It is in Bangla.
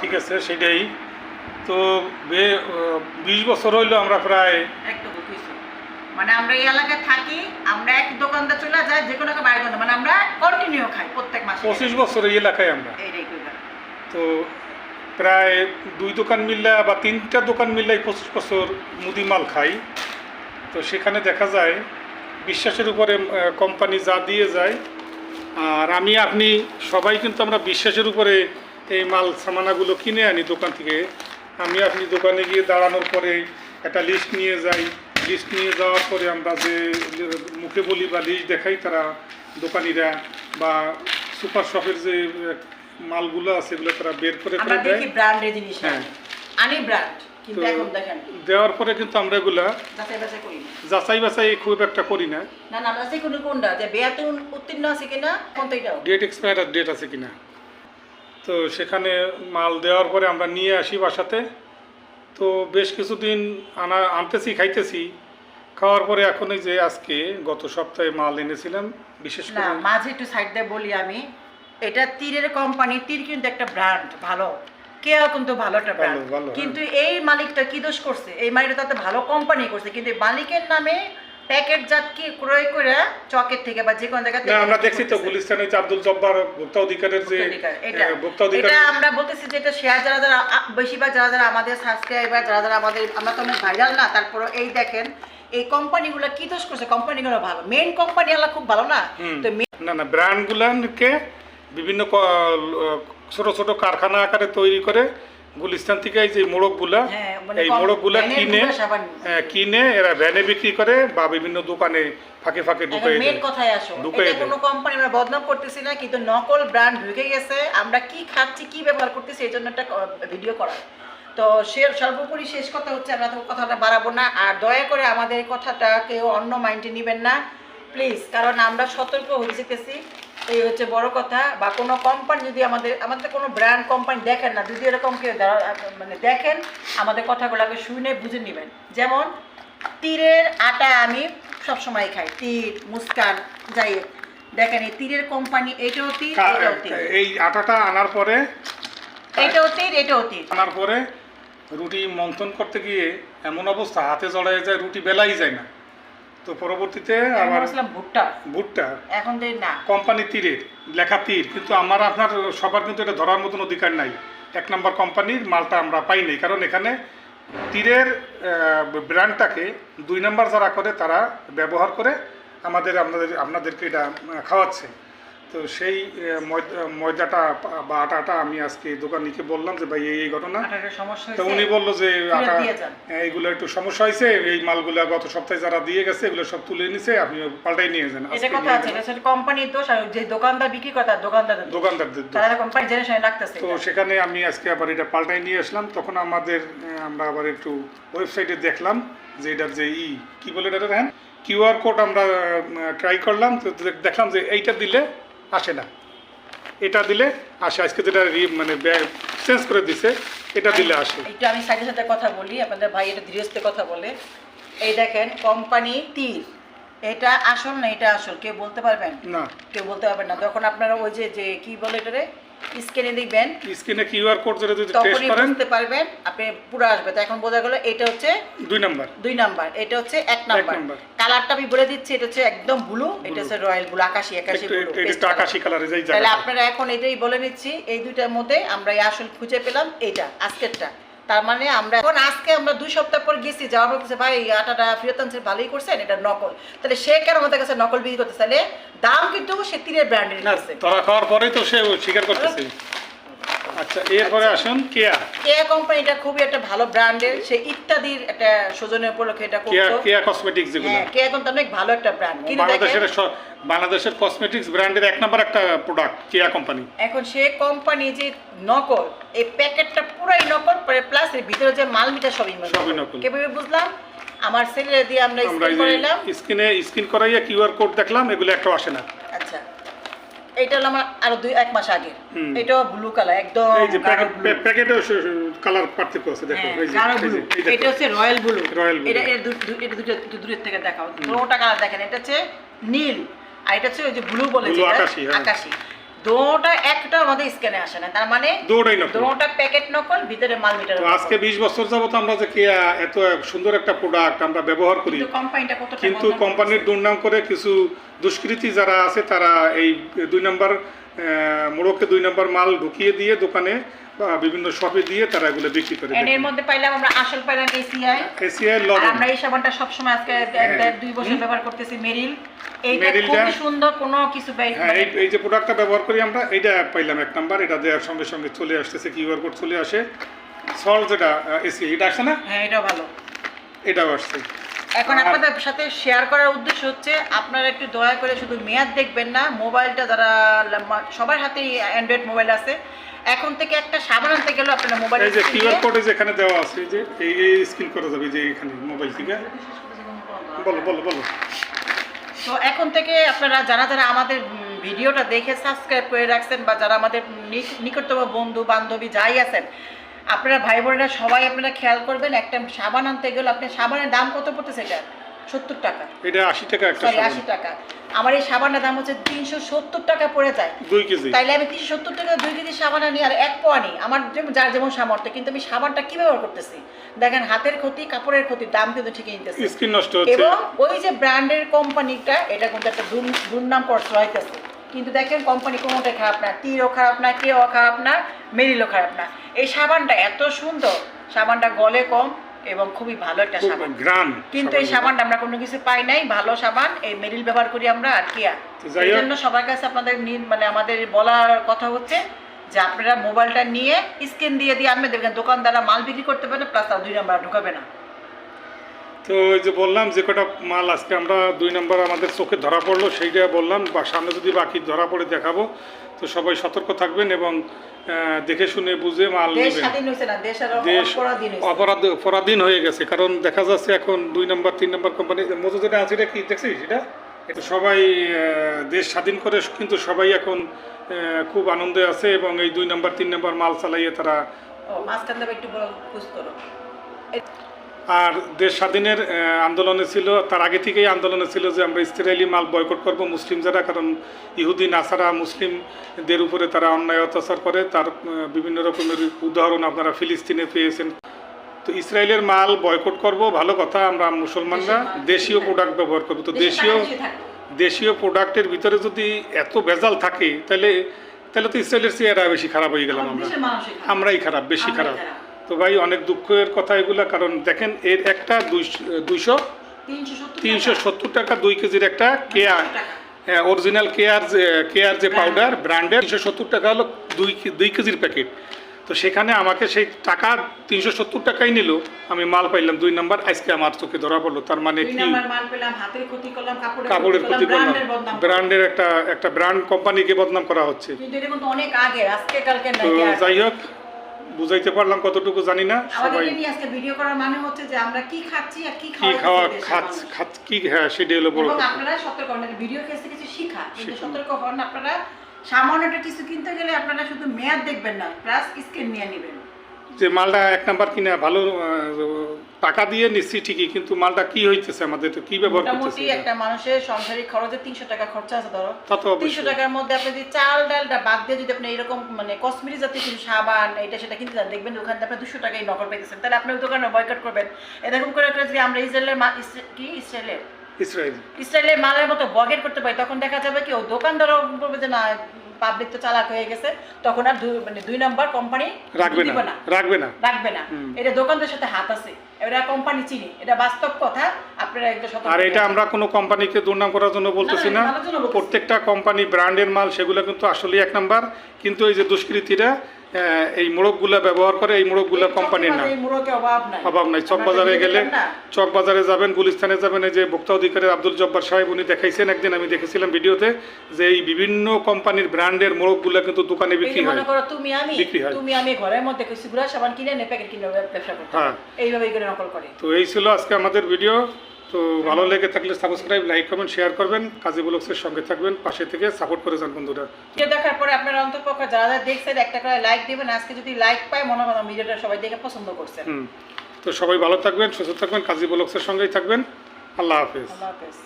ঠিক আছে সেটাই। তো বে- বিশ বছর হইল আমরা প্রায় মানে আমরা এই এলাকায় থাকি আমরা এক দোকানদার চলে যাই যে কোনো বাইরে মানে আমরা কন্টিনিউ খাই প্রত্যেক মাসে। পঁচিশ বছর এই এলাকায় আমরা। তো প্রায় দুই দোকান মিল্লা বা তিনটা দোকান মিল্লাই পঁচিশ বছর মুদি মাল খাই। তো সেখানে দেখা যায় বিশ্বাসের উপরে কোম্পানি যা দিয়ে যায় আর আমি আপনি সবাই কিন্তু আমরা বিশ্বাসের উপরে এই মাল সামানাগুলো কিনে আনি দোকান থেকে। আমি আপনি দোকানে গিয়ে দাঁড়ানোর পরে একটা লিস্ট নিয়ে যাই। লিস্ট নিয়ে যাওয়ার পরে আমরা যে মুখে বলি বা লিস্ট দেখাই তারা দোকানিরা বা সুপার শপের যে মালগুলো আছে এগুলো তারা বের করে হ্যাঁ। দেওয়ার পরে কিন্তু আমরা এগুলা যাচাই বাছাই করি যাচাই বাছাই খুব একটা করি না। না না আমরা কোনো কোনটা? যে বেয়াতে উত্তীর্ণ আছে কিনা কোন তো ডেট এক্সপায়ার ডেট আছে কিনা। তো সেখানে মাল দেওয়ার পরে আমরা নিয়ে আসি বাসাতে। তো বেশ কিছুদিন আনা আনতেছি খাইতেছি। খাওয়ার পরে এখন এই যে আজকে গত সপ্তাহে মাল এনেছিলাম বিশেষ না করে মাঝে একটু সাইড দিয়ে বলি আমি। এটা তীরের কোম্পানি তীর কিন্তু একটা ব্র্যান্ড ভালো। কেউ কিন্তু ভালো একটা ব্র্যান্ড কিন্তু এই মালিকটা কি দোষ করছে? এই মালিকটা তাতে ভালো কোম্পানি করছে কিন্তু মালিকের নামে প্যাকেট জাত কি ক্রয় করে চকের থেকে বা যে কোনো জায়গা না আমরা দেখছি তো গুলিস্তানে আব্দুল জব্বার ভোক্তা অধিকারের যে ভোক্তা অধিকার এটা। আমরা বলতেছি যে এটা শেয়ার যারা যারা বেশিরভাগ যারা যারা আমাদের সাবস্ক্রাইবার যারা যারা আমাদের আমরা তো অনেক ভাইরাল না তারপরে এই দেখেন এই কোম্পানিগুলো কি দোষ করছে? কোম্পানিগুলো ভালো। মেইন কোম্পানি গুলো খুব ভালো না। তো না না ব্র্যান্ডগুলোকে বিভিন্ন ছোট ছোট কারখানা আকারে তৈরি করে গুলিস্তান থেকে এই যে মোড়কগুলা হ্যাঁ, মানে এই মোড়কগুলা কিনে। হ্যাঁ, কিনে এরা ভ্যানে বিক্রি করে বা বিভিন্ন দোকানে ফাঁকে ফাঁকে ঢুকাই মেন কথায় আসো। এটা কোনো কোম্পানি আমরা বদনাম করতেছি না কিন্তু নকল ব্র্যান্ড ঢুকে গেছে। আমরা কি খাচ্ছি কি ব্যবহার করতেছি এই জন্য একটা ভিডিও করা। তো সে সর্বোপরি শেষ কথা হচ্ছে আমরা তো কথাটা বাড়াবো না। আর দয়া করে আমাদের কথাটা কেউ অন্য মাইন্ডে নেবেন না। প্লিজ কারণ আমরা সতর্ক হয়ে যেতেছি। এই হচ্ছে বড় কথা বা কোনো কোম্পানি যদি আমাদের আমাদের কোনো ব্র্যান্ড কোম্পানি দেখেন না যদি এরকম কেউ মানে দেখেন আমাদের কথাগুলোকে শুনে বুঝে নেবেন। যেমন তীরের আটা আমি সব সময় খাই তীর মুস্কান যাই দেখেন এই তীরের কোম্পানি এটাও তীর এটাও তীর। এই আটাটা আনার পরে এটাও তীর এটাও তীর। আনার পরে রুটি মন্থন করতে গিয়ে এমন অবস্থা হাতে জড়ায় যায় রুটি বেলাই যায় না। তো পরবর্তীতে আমার ভুট্টা। ভুট্টা। এখন তো না। কোম্পানি তীরের লেখা তীর। কিন্তু আমার আপনার সবার কিন্তু এটা ধরার মতন অধিকার নাই। এক নম্বর কোম্পানির মালটা আমরা পাই নাই। কারণ এখানে তীরের ব্র্যান্ডটাকে দুই নম্বর যারা করে তারা ব্যবহার করে আমাদের আপনাদের আপনাদেরকে এটা খাওয়াচ্ছে। তো সেই ময়দাটা বা আটাটা আমি আজকে দোকানিকে বললাম যে ভাই এই ঘটনা। তো উনি বলল যে আটা দিয়ে এইগুলো একটু সমস্যা হয়েছে এই মালগুলো গত সপ্তাহে যারা দিয়ে গেছে এগুলো সব তুলে নিছে আপনি পাল্টাই নিয়ে যান এটা কথা আছে। সেটা কোম্পানির দোষ আর যে দোকানদার বিক্রি করে তার দোকানদারের দোষ। দোকানদারদের। তারা কোম্পানি জেনে শুনে রাখতেছে তো সেখানে আমি আজকে আবার এটা পাল্টাই নিয়ে আসলাম তখন আমাদের আমরা আবার একটু ওয়েবসাইটে দেখলাম যে এটার যে ই কি বলে এটা হ্যাঁ? কিউআর কোড আমরা ট্রাই করলাম তো দেখলাম যে এইটা দিলে আসে না। এটা দিলে আসে। আজকে যেটা মানে চেঞ্জ করে দিছে এটা দিলে আসে। একটু আমি সাইডের সাথে কথা বলি আপনাদের ভাই এটা ধীরস্থে কথা বলে। এই দেখেন কোম্পানি তীর এটা আসল না এটা আসল? কেউ বলতে পারবেন? না। কেউ বলতে পারবেন না। যখন আপনারা ওই যে যে কি বলে এটারে? স্ক্যানে দিবেন স্ক্রিনে কিউআর কোড যেটা যদি টেস্ট করেন। বুঝতে পারবেন আপনি পুরো আসবে। তো এখন বোঝা গেল এটা হচ্ছে দুই নাম্বার। দুই নাম্বার। এটা হচ্ছে এক নাম্বার। নাম্বার। কালারটা আমি বলে দিচ্ছি এটা হচ্ছে একদম ব্লু। এটা হচ্ছে রয়্যাল ব্লু আকাশি আকাশি ব্লু। একটু আকাশি কালারে যাই তাহলে আপনারা। এখন এটাই বলে নিচ্ছি। এই দুইটার মধ্যে আমরা এই আসল খুঁজে পেলাম এটা আজকেরটা। তার মানে আমরা এখন আজকে আমরা দুই সপ্তাহ পর গেছি যাওয়ার পর বলছে, ভাই আটাটা ফিরত আনছে ভালোই করছেন এটা নকল। তাহলে সে কেন আমাদের কাছে নকল বিক্রি করতে চাইলে দাম কিন্তু সে তীরের ব্র্যান্ডের না ধরা খাওয়ার পরেই তো সে স্বীকার করতেছে। আচ্ছা এরপরে আসুন কেয়া কেয়া কোম্পানিটা খুবই একটা ভালো ব্র্যান্ডের সে ইত্যাদির একটা সৌজন্য উপলক্ষে এটা কেয়া করতো। কেয়া কসমেটিক্স যেগুলো। হ্যাঁ কেয়া কোম্পানি অনেক ভালো একটা ব্র্যান্ড কিন্তু বাংলাদেশের বাংলাদেশের কসমেটিক্স ব্র্যান্ডের এক নম্বর একটা প্রোডাক্ট কেয়া কোম্পানি এখন সে কোম্পানি যে নকল এই প্যাকেটটা পুরাই নকল প্লাস এর ভিতরে যে মাল মিটা সবই সবই নকল। কীভাবে বুঝলাম? আমার ছেলে দিয়ে আমরা এই করাইলাম। স্ক্রিনে স্ক্রিন করাইয়া কিউআর কোড দেখলাম এগুলো একটা আসে না। এটা হলো আমার আরও দুই এক মাস আগে। এটা ব্লু কালার একদম এই যে প্যাকেট কালার পার্থক্য আছে দেখো হ্যাঁ, এই যে। এটা হচ্ছে রয়্যাল ব্লু রয়্যাল ব্লু এটা এর এটা দুটো একটু দূরের থেকে দেখাও। পুরোটা কালার দেখেন এটা হচ্ছে নীল আর এটা হচ্ছে ওই যে ব্লু বলে আকাশী। আকাশি। দোটা একটা আমাদের স্ক্যানে আসে না। তার মানে দৌড়াই নকল। দোটা প্যাকেট নকল ভিতরে মাল মিটার আজকে বিশ বছর যাবত আমরা যে কি এত সুন্দর একটা প্রোডাক্ট আমরা ব্যবহার করি কিন্তু কোম্পানিটা কতটা কিন্তু কোম্পানির দুর্নাম করে কিছু দুষ্কৃতী যারা আছে তারা এই দুই নাম্বার মোড়কে দুই নম্বর মাল ঢুকিয়ে দিয়ে দোকানে বা বিভিন্ন শপে দিয়ে তারা এগুলো বিক্রি করে And এর মধ্যে পাইলাম আমরা আসল পাইলাম এসিআই এসিআই লবণ। আমরা এই সাবানটা সবসময় আজকে এক দুই বছর ব্যবহার করতেছি মেরিল। এইটা খুবই সুন্দর কোনো কিছু ব্যয় হ্যাঁ এই এই যে প্রোডাক্টটা ব্যবহার করি আমরা এইটা পাইলাম এক নাম্বার এটা দেওয়ার সঙ্গে সঙ্গে চলে আসতেছে কিউআর কোড চলে আসে। সল্ট যেটা এসি এটা আসছে না? হ্যাঁ এটাও ভালো। এটাও আসছে। এখন আপনাদের সাথে শেয়ার করার উদ্দেশ্য হচ্ছে আপনারা একটু দয়া করে শুধু মেয়াদ দেখবেন না মোবাইলটা যারা সবার হাতেই অ্যান্ড্রয়েড মোবাইল আছে এখন থেকে একটা সাবান আনতে গেলেও আপনার মোবাইল এই যে কিউআর কোড যেখানে দেওয়া আছে এই যে এই এই স্ক্রিন করা যাবে যে এখানে মোবাইল থেকে। বলো বলো বলো। তো এখন থেকে আপনারা যারা যারা আমাদের ভিডিওটা দেখে সাবস্ক্রাইব করে রাখছেন বা যারা আমাদের নিকটতম বন্ধু বান্ধবী যাই আছেন আপনারা ভাই বোনেরা সবাই আপনারা খেয়াল করবেন একটা সাবান আনতে গেলে আপনার সাবানের দাম কত পড়তেছে এটা? সত্তর টাকা। এটা আশি টাকা সরি আশি টাকা। আমার এই সাবানের দাম হচ্ছে তিনশো সত্তর টাকা পড়ে যায়। দুই কেজি। তাইলে আমি তিনশো সত্তর টাকা দুই কেজি সাবান আনি আর এক পো আনি। আমার যার যেমন সামর্থ্য কিন্তু আমি সাবানটা কি ব্যবহার করতেছি? দেখেন হাতের ক্ষতি কাপড়ের ক্ষতি দাম কিন্তু ঠিকই নিতেছে। স্কিন নষ্ট হচ্ছে। এবং ওই যে ব্র্যান্ডের কোম্পানিটা এটা কিন্তু একটা দুর- দুর্নাম করছে হইতেছে কিন্তু দেখেন কোম্পানি কোনোটাই খারাপ না। তীরও খারাপ না কেও খারাপ না মেরিলও খারাপ না। এই সাবানটা এত সুন্দর। সাবানটা গলে কম এবং খুবই ভালো একটা সাবান। গ্রাম কিন্তু এই সাবানটা আমরা কোনো কিছু পাই নাই ভালো সাবান এই মেরিল ব্যবহার করি আমরা আর কি আর। এই জন্য সবার কাছে আপনাদের মানে আমাদের বলার কথা হচ্ছে যে আপনারা মোবাইলটা নিয়ে স্ক্রিন দিয়ে দিয়ে আনবেন। দেখবেন দোকানদাররা মাল বিক্রি করতে পারে প্লাস তার দুই নাম্বার ঢুকাবে না। তো ওই যে বললাম যে কটা মাল আজকে আমরা দুই নম্বর আমাদের চোখে ধরা পড়ল সেইটা বললাম। বা সামনে যদি বাকি ধরা পড়ে দেখাবো। তো সবাই সতর্ক থাকবেন এবং দেখে শুনে বুঝে মাল দেশ নেবেন। দেশ অপরাধ অপরাধীন হয়ে গেছে। কারণ দেখা যাচ্ছে এখন দুই নম্বর তিন নম্বর কোম্পানি মতো যেটা আছে এটা কি দেখছিস সেটা এটা সবাই দেশ স্বাধীন করে কিন্তু সবাই এখন খুব আনন্দে আছে এবং এই দুই নম্বর তিন নম্বর মাল চালাইয়ে তারা একটু করো। আর দেশ স্বাধীনের আন্দোলনে ছিল তার আগে থেকেই আন্দোলনে ছিল যে আমরা ইসরায়েলি মাল বয়কট করব মুসলিম যারা কারণ ইহুদি নাসারা মুসলিমদের উপরে তারা অন্যায় অত্যাচার করে তার বিভিন্ন রকমের উদাহরণ আপনারা ফিলিস্তিনে পেয়েছেন তো ইসরায়েলের মাল বয়কট করব ভালো কথা আমরা মুসলমানরা দেশীয় প্রোডাক্ট ব্যবহার করব তো দেশীয়। দেশীয় প্রোডাক্টের ভিতরে যদি এত ভেজাল থাকে তাহলে তাহলে তো ইসরায়েলের চেহারা বেশি খারাপ হয়ে গেলাম আমরা। আমরাই খারাপ বেশি খারাপ। তো ভাই অনেক দুঃখের কথা এগুলা কারণ দেখেন এর একটা দুইশো 370 তিনশো সত্তর টাকা। দুই কেজির একটা কেয়ার টাকা। অরিজিনাল কেয়ার যে কেয়ার যে পাউডার ব্র্যান্ডের তিনশো সত্তর টাকা হলো দুই দুই কেজির প্যাকেট তো সেখানে আমাকে সেই টাকা তিনশো সত্তর টাকাই নিল আমি মাল পাইলাম দুই নাম্বার আজকে আমার চোখে ধরা পড়ল তার মানে কি? কাপড়ের ক্ষতি করলাম ব্র্যান্ডের একটা একটা ব্র্যান্ড কোম্পানিকে বদনাম করা হচ্ছে। তো যাই হোক বুঝাইতে পারলাম কতটুকু জানি না সবাই আজকে ভিডিও করার মানে হচ্ছে যে আমরা কি খাচ্ছি আর কি কি খাওয়া খাচ্ছ খাচ কি হ্যাঁ সেটাই হলো বড় আপনারা সতর্ক হন ভিডিও কেসে কিছু শিখা কিন্তু সতর্ক হন আপনারা সামান্য কিছু কিনতে গেলে আপনারা শুধু মেয়াদ দেখবেন না প্লাস স্ক্রিন নিয়ে নেবেন। যে মালটা এক নাম্বার কিনা ভালো টাকা দিয়ে নিচ্ছি ঠিকই কিন্তু মালটা কি হইতেছে আমাদের? কি ব্যবহার করতেছে মোটামুটি একটা মানুষের সংসারিক খরচে তিনশো টাকা খরচা আছে ধরো। তা তো তিনশো অবশ্যই। টাকার মধ্যে আপনি যদি চাল ডালটা বাদ দিয়ে যদি আপনি এরকম মানে কসমেটিক জাতীয় কিছু সাবান এটা সেটা কিনতে যান দেখবেন ওখানে আপনি দুশো টাকায় নকল পাইতেছেন। তাহলে আপনি দোকানে বয়কট করবেন। এরকম করে করে যদি আমরা ইসরায়েলের কি? ইসরায়েলের? ইসরায়েল। ইসরায়েলের মালের মতো বগেট করতে পারি তখন দেখা যাবে কি ও দোকানদারও বলবে যে না পাবলিক তো চালাক হয়ে গেছে তখন আর দুই মানে দুই নাম্বার কোম্পানি রাখবে না রাখবে না। রাখবে না। এটা দোকানদের সাথে হাত আছে এটা কোম্পানি চিনি। এটা বাস্তব কথা আপনারা একটা আর এটা আমরা কোনো কোম্পানিকে দুর্নাম করার জন্য বলতেছি না। প্রত্যেকটা কোম্পানি ব্র্যান্ডের মাল সেগুলো কিন্তু আসলে এক নাম্বার কিন্তু এই যে দুষ্কৃতীরা এই মোড়কগুলা ব্যবহার করে এই মোড়কগুলা কোম্পানির না। অভাব নাই। চক বাজারে গেলে চক বাজারে যাবেন গুলিস্তানে যাবেন এই যে ভোক্তা অধিকারের আব্দুল জব্বার সাহেব উনি দেখাইছেন একদিন আমি দেখেছিলাম ভিডিওতে যে এই বিভিন্ন কোম্পানির ব্র্যান্ডের মোড়কগুলা কিন্তু দোকানে বিক্রি হয়। তুমি আমি বিক্রি হয়। তুমি আমি ঘরের মধ্যে কিছু গুড়া সাবান কিনে নে প্যাকেট কিনে ব্যবসা করতে হ্যাঁ। এইভাবে করে নকল করে। তো এই ছিল আজকে আমাদের ভিডিও। তো ভালো লেগে থাকলে সাবস্ক্রাইব লাইক কমেন্ট শেয়ার করবেন। কাজী ব্লগসের সঙ্গে থাকবেন পাশে থেকে সাপোর্ট করে যান বন্ধুরা। ভিডিও দেখার পরে আপনারা অন্তপক্ষ যারা যারা দেখছেন একটা করে লাইক দিবেন। আজকে যদি লাইক পায় মনে হয় ভিডিওটা সবাই দেখে পছন্দ করছেন তো সবাই ভালো থাকবেন সুস্থ থাকবেন কাজী ব্লগসের সঙ্গেই থাকবেন। আল্লাহ হাফেজ। আল্লাহ হাফেজ।